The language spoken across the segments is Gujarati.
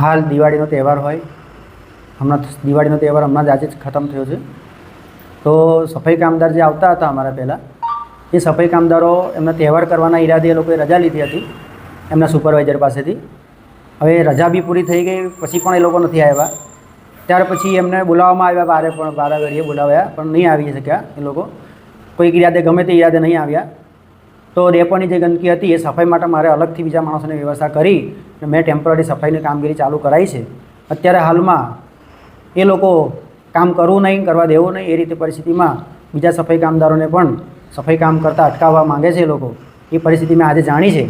હાલ દિવાળીનો તહેવાર હોય, હમણાં દિવાળીનો તહેવાર હમણાં જ આજે જ ખતમ થયો છે. તો સફાઈ કામદાર જે આવતા હતા અમારા પહેલાં, એ સફાઈ કામદારો એમના તહેવાર કરવાના ઈરાદે એ લોકોએ રજા લીધી હતી, એમના સુપરવાઇઝર પાસેથી. હવે રજા બી પૂરી થઈ ગઈ, પછી પણ એ લોકો નથી આવ્યા. ત્યાર પછી એમને બોલાવવામાં આવ્યા બારે પણ, બારા ઘડીએ બોલાવ્યા, પણ નહીં આવી શક્યા એ લોકો. કોઈક ઈરાદે ગમે તે ઈરાદે નહીં આવ્યા. તો ડેપોની જે ગંદકી હતી એ સફાઈ માટે મારે અલગથી બીજા માણસોની વ્યવસ્થા કરી અને મેં ટેમ્પરરી સફાઈની કામગીરી ચાલુ કરાવી છે. અત્યારે હાલમાં એ લોકો કામ કરવું નહીં, કરવા દેવું નહીં, એ રીતે પરિસ્થિતિમાં બીજા સફાઈ કામદારોને પણ સફાઈ કામ કરતાં અટકાવવા માંગે છે એ લોકો. એ પરિસ્થિતિ મેં આજે જાણી છે.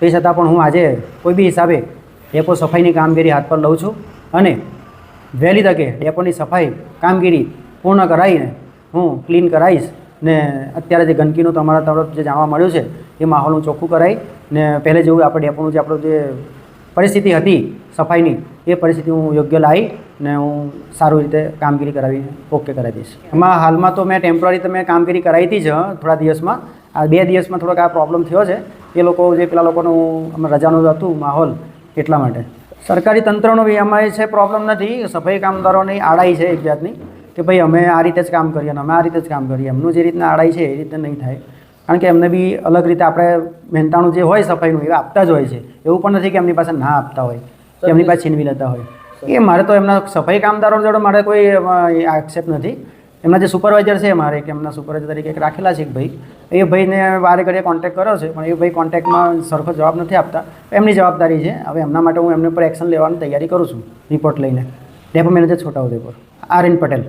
તે છતાં પણ હું આજે કોઈ બી હિસાબે ડેપો સફાઈની કામગીરી હાથ પર લઉં છું અને વહેલી તકે ડેપોની સફાઈ કામગીરી પૂર્ણ કરાવીને હું ક્લીન કરાવીશ. ને અત્યારે જે ગંદકીનું તમારા તરફ જે જાણવા મળ્યું છે, એ માહોલનું ચોખ્ખું કરાય ને પહેલે જેવું આપણે ડેપોનું જે આપણું જે પરિસ્થિતિ હતી, સફાઈની, એ પરિસ્થિતિ હું યોગ્ય લાવી ને હું સારું રીતે કામગીરી કરાવી, ઓકે કરાવી દઈશ. એમાં હાલમાં તો મેં ટેમ્પરરી તમે કામગીરી કરાવી હતી જ થોડા દિવસમાં. આ બે દિવસમાં થોડોક આ પ્રોબ્લેમ થયો છે. એ લોકો જે પેલા લોકોનું રજાનું હતું, માહોલ એટલા માટે. સરકારી તંત્રનો બી એમાં છે પ્રોબ્લેમ નથી, સફાઈ કામદારોની આડાઈ છે એક જાતની. કે ભાઈ અમે આ રીતે જ કામ કરીએ અને અમે આ રીતે જ કામ કરીએ. એમનું જે રીતના આડાઈ છે એ રીતે નહીં થાય. કારણ કે એમને બી અલગ રીતે આપણે મહેનતાણું જે હોય સફાઈનું એ આપતા જ હોય છે. એવું પણ નથી કે એમની પાસે ના આપતા હોય કે એમની પાસે છીનવી લેતા હોય. એ મારે તો એમના સફાઈ કામદારો જોડે મારે કોઈ આક્ષેપ નથી. એમના જે સુપરવાઇઝર છે મારે કે એમના સુપરવાઇઝર તરીકે રાખેલા છે એક ભાઈ. એ ભાઈને વારે ઘડીએ કોન્ટેક્ટ કર્યો છે પણ એ ભાઈ કોન્ટેક્ટમાં સરખો જવાબ નથી આપતા. એમની જવાબદારી છે. હવે એમના માટે હું એમને પર એક્શન લેવાની તૈયારી કરું છું રિપોર્ટ લઈને. Depot manager Chhota Udepur. R N Patel.